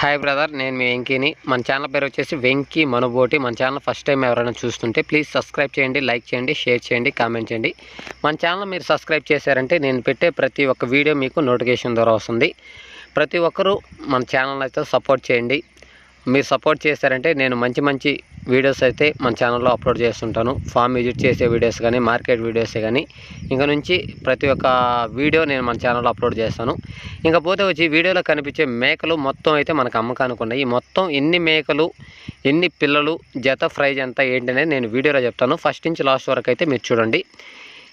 Hi brother నేను మీ వెంకీని. మన channel పేరు వచ్చేసి వెంకీ మనుబోటి. మన ఛానల్ ఫస్ట్ టైం ఎవరైనా చూస్తుంటే ప్లీజ్ సబ్స్క్రైబ్ చేయండి లైక్ చేయండి షేర్ చేయండి కామెంట్ చేయండి. మన ఛానల్ మీరు సబ్స్క్రైబ్ చేశారంటే నేను పెట్టే ప్రతి ఒక్క వీడియో మీకు నోటిఫికేషన్ ద్వారా వస్తుంది. ప్రతి ఒక్కరూ మన ఛానల్ అయితే సపోర్ట్ చేయండి. మీరు సపోర్ట్ చేశారంటే నేను మంచి మంచి వీడియోస్ అయితే మన ఛానల్లో అప్లోడ్ చేస్తుంటాను. ఫామ్ విజిట్ చేసే వీడియోస్ కానీ మార్కెట్ వీడియోస్ కానీ ఇంకా నుంచి ప్రతి ఒక్క వీడియో నేను మన ఛానల్లో అప్లోడ్ చేస్తాను. ఇంకా పోతే వచ్చి వీడియోలో కనిపించే మేకలు మొత్తం అయితే మనకు అమ్మకానికి ఉన్నాయి. ఈ మొత్తం ఎన్ని మేకలు ఎన్ని పిల్లలు జత ప్రైజ్ ఎంత ఏంటనేది నేను వీడియోలో చెప్తాను. ఫస్ట్ నుంచి లాస్ట్ వరకు అయితే మీరు చూడండి.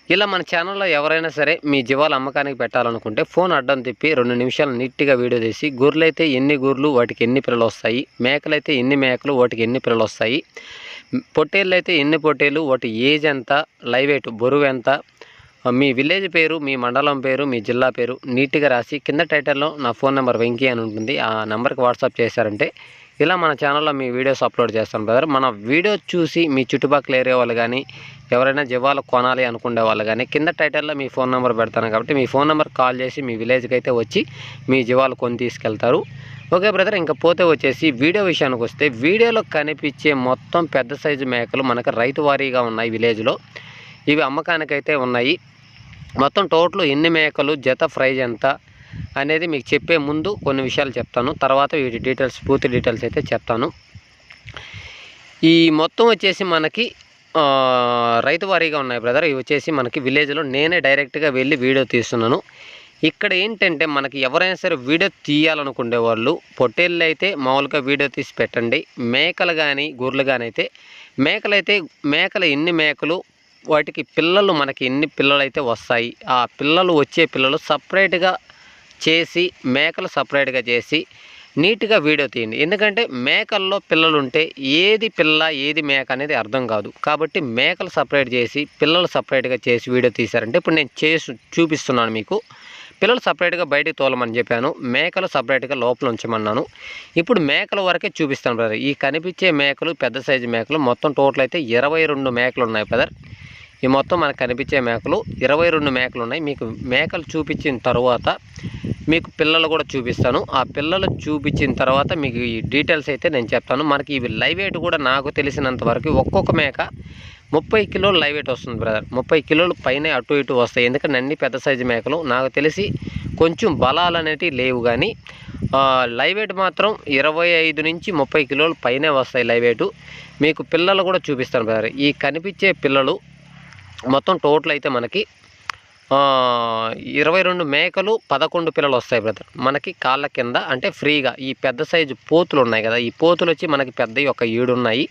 ఇలా మన ఛానల్లో ఎవరైనా సరే మీ జీవాలు అమ్మకానికి పెట్టాలనుకుంటే ఫోన్ అడ్డం తిప్పి రెండు నిమిషాలు నీట్గా వీడియో తీసి గొర్రెలు ఎన్ని గొర్రెలు వాటికి ఎన్ని పిల్లలు వస్తాయి మేకలైతే ఎన్ని మేకలు వాటికి ఎన్ని పిల్లలు వస్తాయి పొట్టేళ్ళు అయితే ఎన్ని పొట్టేళ్ళు వాటి ఏజ్ ఎంత లైవ్ వెయిట్ బరువు ఎంత మీ విలేజ్ పేరు మీ మండలం పేరు మీ జిల్లా పేరు నీట్గా రాసి కింద టైటిల్లో నా ఫోన్ నెంబర్ వెంకీ అని ఉంటుంది. ఆ నెంబర్కి వాట్సాప్ చేశారంటే ఇలా మన ఛానల్లో మీ వీడియోస్ అప్లోడ్ చేస్తాను బ్రదర్ మన వీడియో చూసి మీ చుట్టుపక్కల ఏరియా వాళ్ళు కానీ ఎవరైనా జీవాలు కొనాలి అనుకునే వాళ్ళు కానీ కింద టైటిల్లో మీ ఫోన్ నెంబర్ పెడతాను కాబట్టి మీ ఫోన్ నెంబర్ కాల్ చేసి మీ విలేజ్కి అయితే వచ్చి మీ జీవాలు కొని తీసుకెళ్తారు. ఓకే బ్రదర్ ఇంకా పోతే వచ్చేసి వీడియో విషయానికి వస్తే వీడియోలో కనిపించే మొత్తం పెద్ద సైజు మేకలు మనకు రైతు వారీగా ఉన్నాయి విలేజ్లో ఇవి అమ్మకానికైతే ఉన్నాయి. మొత్తం టోటల్ ఎన్ని మేకలు జత ప్రైజ్ ఎంత అనేది మీకు చెప్పే ముందు కొన్ని విషయాలు చెప్తాను. తర్వాత వీటి డీటెయిల్స్ పూర్తి డీటెయిల్స్ అయితే చెప్తాను. ఈ మొత్తం వచ్చేసి మనకి రైతు వారీగా ఉన్నాయి బ్రదర్. ఇవి వచ్చేసి మనకి విలేజ్లో నేనే డైరెక్ట్గా వెళ్ళి వీడియో తీస్తున్నాను. ఇక్కడ ఏంటంటే మనకి ఎవరైనా సరే వీడియో తీయాలనుకునే వాళ్ళు పొట్టేళ్ళు అయితే మామూలుగా వీడియో తీసి పెట్టండి. మేకలు కానీ గొర్రెలు కానీ అయితే మేకలైతే మేకలు ఎన్ని మేకలు వాటికి పిల్లలు మనకి ఎన్ని పిల్లలు అయితే వస్తాయి ఆ పిల్లలు వచ్చే పిల్లలు సపరేట్గా చేసి మేకలు సపరేట్గా చేసి నీట్గా వీడియో తీయండి. ఎందుకంటే మేకల్లో పిల్లలు ఉంటే ఏది పిల్ల ఏది మేక అనేది అర్థం కాదు. కాబట్టి మేకలు సపరేట్ చేసి పిల్లలు సపరేట్గా చేసి వీడియో తీశారంటే ఇప్పుడు నేను చేసి చూపిస్తున్నాను మీకు. పిల్లలు సపరేట్గా బయటికి తోలమని చెప్పాను. మేకలు సపరేట్గా లోపల ఉంచమన్నాను. ఇప్పుడు మేకల వరకే చూపిస్తాను బ్రదర్. ఈ కనిపించే మేకలు పెద్ద సైజు మేకలు మొత్తం టోటల్ అయితే ఇరవై రెండు మేకలు ఉన్నాయి బ్రదర్. ఈ మొత్తం మనకు కనిపించే మేకలు ఇరవై రెండు మేకలు ఉన్నాయి. మీకు మేకలు చూపించిన తర్వాత మీకు పిల్లలు కూడా చూపిస్తాను. ఆ పిల్లలు చూపించిన తర్వాత మీకు ఈ డీటెయిల్స్ అయితే నేను చెప్తాను. మనకి ఇవి లైవ్ వెయిట్ కూడా నాకు తెలిసినంత వరకు ఒక్కొక్క మేక ముప్పై కిలోలు లైవ్ వెయిట్ వస్తుంది బ్రదర్. ముప్పై కిలోలు పైన అటు ఇటు వస్తాయి. ఎందుకంటే అన్ని పెద్ద సైజు మేకలు. నాకు తెలిసి కొంచెం బలాలు అనేటివి లేవు కానీ లైవ్ వెయిట్ మాత్రం ఇరవై ఐదు నుంచి ముప్పై కిలోలు పైనే వస్తాయి లైవ్ వెయిట్. మీకు పిల్లలు కూడా చూపిస్తాను బ్రదర్. ఈ కనిపించే పిల్లలు మొత్తం టోటల్ అయితే మనకి ఇరవై రెండు మేకలు పదకొండు పిల్లలు వస్తాయి బ్రదర్ మనకి కాళ్ళ కింద అంటే ఫ్రీగా ఈ పెద్ద సైజు పోతులు ఉన్నాయి కదా ఈ పోతులు వచ్చి మనకి పెద్ద ఒక ఏడు ఉన్నాయి.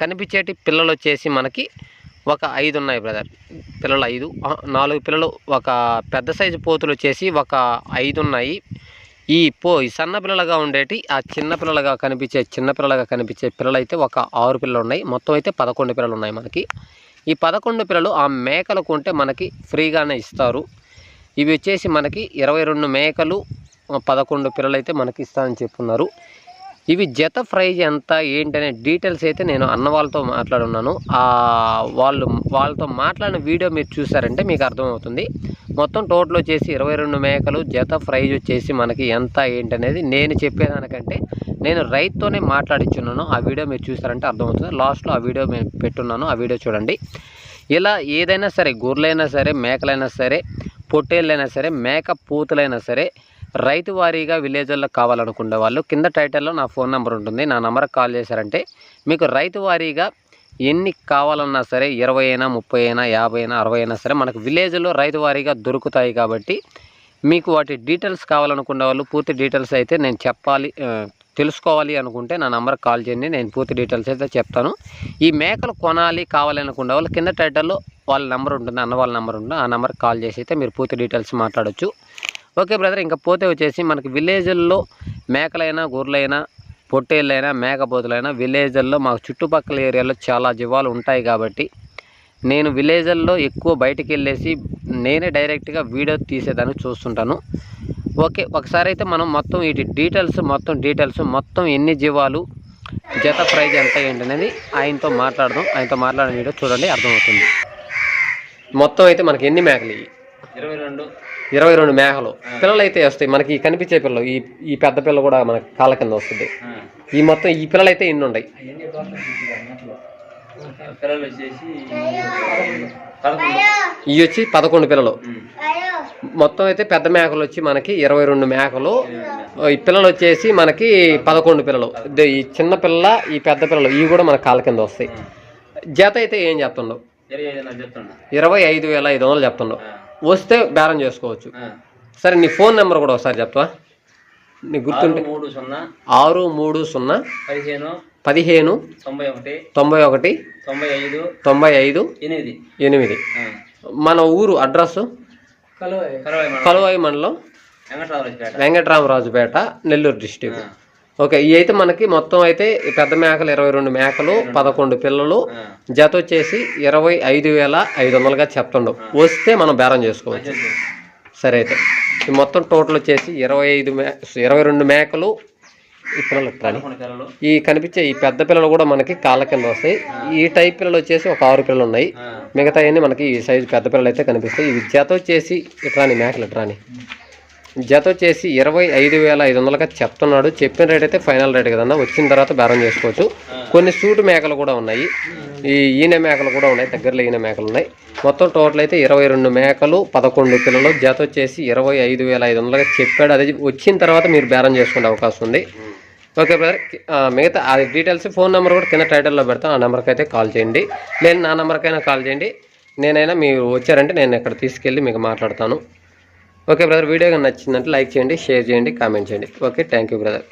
కనిపించేటి పిల్లలు వచ్చేసి మనకి ఒక ఐదు ఉన్నాయి బ్రదర్ పిల్లలు ఐదు నాలుగు పిల్లలు ఒక పెద్ద సైజు పోతులు వచ్చేసి ఒక ఐదు ఉన్నాయి. ఈ పో ఈ సన్న ఉండేటి ఆ చిన్న పిల్లలుగా కనిపించే చిన్న పిల్లలుగా కనిపించే పిల్లలు అయితే ఒక ఆరు పిల్లలు ఉన్నాయి మొత్తం అయితే పదకొండు పిల్లలు ఉన్నాయి మనకి. ఈ పదకొండు పిల్లలు ఆ మేకలకు ఉంటే మనకి ఫ్రీగానే ఇస్తారు. ఇవి వచ్చేసి మనకి ఇరవై రెండు మేకలు పదకొండు పిల్లలు అయితే మనకి ఇస్తానని చెప్పున్నారు. ఇవి జత ప్రైజ్ ఎంత ఏంటనే డీటెయిల్స్ అయితే నేను అన్న వాళ్ళతో మాట్లాడున్నాను. వాళ్ళు వాళ్ళతో మాట్లాడిన వీడియో మీరు చూసారంటే మీకు అర్థమవుతుంది. మొత్తం టోటల్ వచ్చేసి ఇరవై రెండు మేకలు జత ప్రైజ్ వచ్చేసి మనకి ఎంత ఏంటనేది నేను చెప్పేదానికంటే నేను రైతుతోనే మాట్లాడించున్నాను ఆ వీడియో మీరు చూసారంటే అర్థమవుతుంది. లాస్ట్లో ఆ వీడియో నేను పెట్టున్నాను. ఆ వీడియో చూడండి. ఇలా ఏదైనా సరే గొర్రెలైనా సరే మేకలైనా సరే పొట్టేళ్ళైనా సరే మేక పూతులైనా సరే రైతు వారీగా విలేజ్ల్లో కావాలనుకునే వాళ్ళు కింద టైటిల్లో నా ఫోన్ నెంబర్ ఉంటుంది నా నెంబర్కి కాల్ చేశారంటే మీకు రైతు వారీగా ఎన్ని కావాలన్నా సరే ఇరవై అయినా ముప్పై అయినా యాభై అయినా అరవై అయినా సరే మనకు విలేజ్లో రైతు వారీగా దొరుకుతాయి కాబట్టి మీకు వాటి డీటెయిల్స్ కావాలనుకునే వాళ్ళు పూర్తి డీటెయిల్స్ అయితే నేను చెప్పాలి తెలుసుకోవాలి అనుకుంటే నా నెంబర్ కాల్ చేయండి నేను పూర్తి డీటెయిల్స్ అయితే చెప్తాను. ఈ మేకలు కొనాలి కావాలి అనుకునే వాళ్ళు కింద టైటిల్లో వాళ్ళ నెంబర్ ఉంటుంది అన్న వాళ్ళ నెంబర్ ఉంటుంది ఆ నెంబర్కి కాల్ చేసి అయితే మీరు పూర్తి డీటెయిల్స్ మాట్లాడొచ్చు. ఓకే బ్రదర్ ఇంకా పోతే వచ్చేసి మనకి విలేజ్ల్లో మేకలైనా గొర్రెలైనా పొట్టేళ్ళైనా మేకపోతులైనా విలేజ్ల్లో మాకు చుట్టుపక్కల ఏరియాలో చాలా జీవాలు ఉంటాయి కాబట్టి నేను విలేజ్ల్లో ఎక్కువ బయటికి వెళ్ళేసి నేనే డైరెక్ట్గా వీడియో తీసేదానికి చూస్తుంటాను. ఓకే ఒకసారి అయితే మనం మొత్తం వీటి డీటెయిల్స్ మొత్తం డీటెయిల్స్ మొత్తం ఎన్ని జీవాలు జత ప్రైజ్ ఎంత ఏంటి అనేది ఆయనతో మాట్లాడదాం. ఆయనతో మాట్లాడిన వీడియో చూడండి అర్థమవుతుంది. మొత్తం అయితే మనకి ఎన్ని మేకలు ఇవి ఇరవై రెండు. ఇరవై రెండు మేకలు పిల్లలు అయితే వస్తాయి. మనకి కనిపించే పిల్లలు ఈ ఈ పెద్ద పిల్ల కూడా మనకి కాళ్ళ కింద వస్తుంది. ఈ మొత్తం ఈ పిల్లలు అయితే ఇన్ని ఉన్నాయి ఇవి వచ్చి పదకొండు పిల్లలు. మొత్తం అయితే పెద్ద మేకలు వచ్చి మనకి ఇరవై రెండు మేకలు ఈ పిల్లలు వచ్చేసి మనకి పదకొండు పిల్లలు. ఈ చిన్న పిల్ల ఈ పెద్ద పిల్లలు ఇవి కూడా మన కాళ్ళ కింద వస్తాయి. జత అయితే ఏం చెప్తుండవు? ఇరవై ఐదు వేల ఐదు వందలు చెప్తుండవు. వస్తే బేరం చేసుకోవచ్చు. సరే నీ ఫోన్ నెంబర్ కూడా ఒకసారి చెప్పవా నీకు గుర్తుంటే. మూడు సున్నా ఆరు మూడు సున్నా పదిహేను పదిహేను తొంభై ఒకటి తొంభై ఒకటి తొంభై ఐదు తొంభై ఐదు ఎనిమిది ఎనిమిది. మన ఊరు అడ్రస్. కలువాయి. మండలం వెంకటరామరాజుపేట నెల్లూరు డిస్టిక్. ఓకే ఇవి అయితే మనకి మొత్తం అయితే పెద్ద మేకలు ఇరవై రెండు మేకలు పదకొండు పిల్లలు. జత వచ్చేసి ఇరవై ఐదు వేల ఐదు వందలుగా చెప్తుండవు వస్తే మనం బేరం చేసుకోవచ్చు. సరే అయితే ఈ మొత్తం టోటల్ వచ్చేసి ఇరవై ఐదు మే ఇరవై రెండు మేకలు ఈ పిల్లలు ఈ కనిపించే ఈ పెద్ద పిల్లలు కూడా మనకి కాళ్ళ కింద వస్తాయి. ఈ టైప్ పిల్లలు వచ్చేసి ఒక ఆరు పిల్లలు ఉన్నాయి. మిగతా మనకి ఈ సైజు పెద్ద పిల్లలు అయితే కనిపిస్తాయి. ఇవి జత వచ్చేసి ఇట్రాని మేకలు ఇట్రాని జత వచ్చేసి ఇరవై ఐదు వేల ఐదు వందలుగా చెప్తున్నాడు. చెప్పిన రేట్ అయితే ఫైనల్ రేట్ కదన్నా. వచ్చిన తర్వాత బేరం చేసుకోవచ్చు. కొన్ని సూటు మేకలు కూడా ఉన్నాయి. ఈ ఈనె మేకలు కూడా ఉన్నాయి. దగ్గరలో ఈనె మేకలు ఉన్నాయి. మొత్తం టోటల్ అయితే ఇరవై రెండు మేకలు పదకొండు పిల్లలు జత వచ్చేసి ఇరవై ఐదు వేల ఐదు వందలుగా చెప్పాడు. అది వచ్చిన తర్వాత మీరు బేరం చేసుకునే అవకాశం ఉంది. Okay brother. మిగతా అది డీటెయిల్స్ ఫోన్ నెంబర్ కూడా కింద టైటిల్లో పెడతాం ఆ నెంబర్కి అయితే కాల్ చేయండి. లేదు నా నెంబర్కైనా కాల్ చేయండి. నేనైనా మీరు వచ్చారంటే నేను ఇక్కడ తీసుకెళ్ళి మీకు మాట్లాడతాను. ఓకే బ్రదర్ వీడియో కానీ నచ్చిందంటే లైక్ చేయండి షేర్ చేయండి కామెంట్ చేయండి. Okay thank you brother.